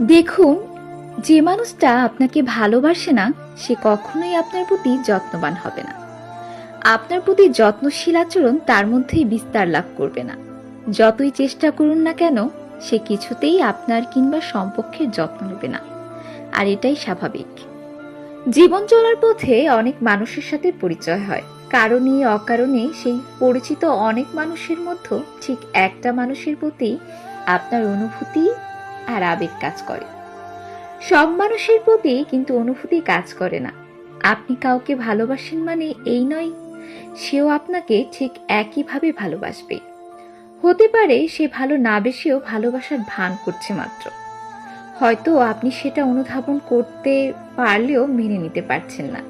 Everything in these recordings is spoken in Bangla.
দেখুন, যে মানুষটা আপনাকে ভালোবাসে না, সে কখনোই আপনার প্রতি যত্নবান হবে না। আপনার প্রতি যত্নশীল আচরণ তার মধ্যেই বিস্তার লাভ করবে না। যতই চেষ্টা করুন না কেন, সে কিছুতেই আপনার কিংবা সম্পর্কের যত্ন নেবে না। আর এটাই স্বাভাবিক। জীবন চলার পথে অনেক মানুষের সাথে পরিচয় হয়। কারণে, অকারণে সেই পরিচিত অনেক মানুষের মধ্যে ঠিক একটা মানুষের প্রতি আপনার অনুভূতি আর আবেগ কাজ করে। সব মানুষের প্রতি কিন্তু অনুভূতি কাজ করে না। আপনি কাউকে ভালোবাসেন মানে এই নয়, সেও আপনাকে ঠিক একইভাবে ভালোবাসবে। হতে পারে সে ভালো না বেশিও ভালোবাসার ভান করছে মাত্র। হয়তো আপনি সেটা অনুধাবন করতে পারলেও মেনে নিতে পারছেন না।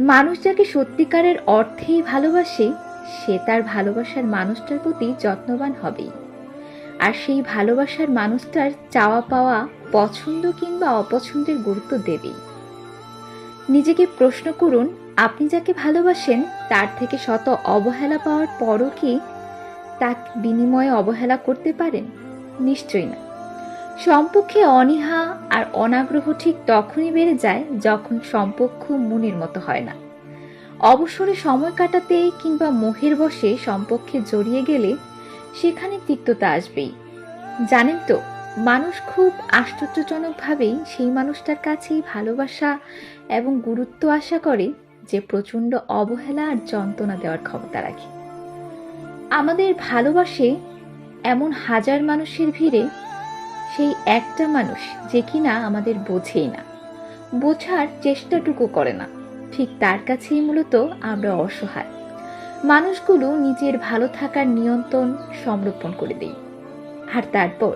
মানুষ যাকে সত্যিকারের অর্থেই ভালোবাসে, সে তার ভালোবাসার মানুষটার প্রতি যত্নবান হবেই। আর সেই ভালোবাসার মানুষটার চাওয়া পাওয়া পছন্দ কিংবা অপছন্দের গুরুত্ব দেবেই। নিজেকে প্রশ্ন করুন, আপনি যাকে ভালোবাসেন, তার থেকে শত অবহেলা পাওয়ার পরও কি তা বিনিময়ে অবহেলা করতে পারেন? নিশ্চয়ই না। সম্পর্কে অনীহা আর অনাগ্রহ ঠিক তখনই বেড়ে যায় যখন সম্পর্ক মনের মতো হয় না। অবসরে সময় কাটাতে কিংবা মোহের বসে সম্পর্কে জড়িয়ে গেলে সেখানে তিক্ততা আসবেই। জানেন তো, মানুষ খুব আশ্চর্যজনকভাবেই সেই মানুষটার কাছেই ভালোবাসা এবং গুরুত্ব আশা করে যে প্রচণ্ড অবহেলা আর যন্ত্রণা দেওয়ার ক্ষমতা রাখে। আমাদের ভালোবাসে এমন হাজার মানুষের ভিড়ে সেই একটা মানুষ যে কিনা আমাদের বোঝেই না, বোঝার চেষ্টাটুকু করে না। ঠিক তার কাছেই মূলত আমরা অসহায়। মানুষগুলো নিজের ভালো থাকার নিয়ন্ত্রণ সমর্পণ করে দেয়। আর তারপর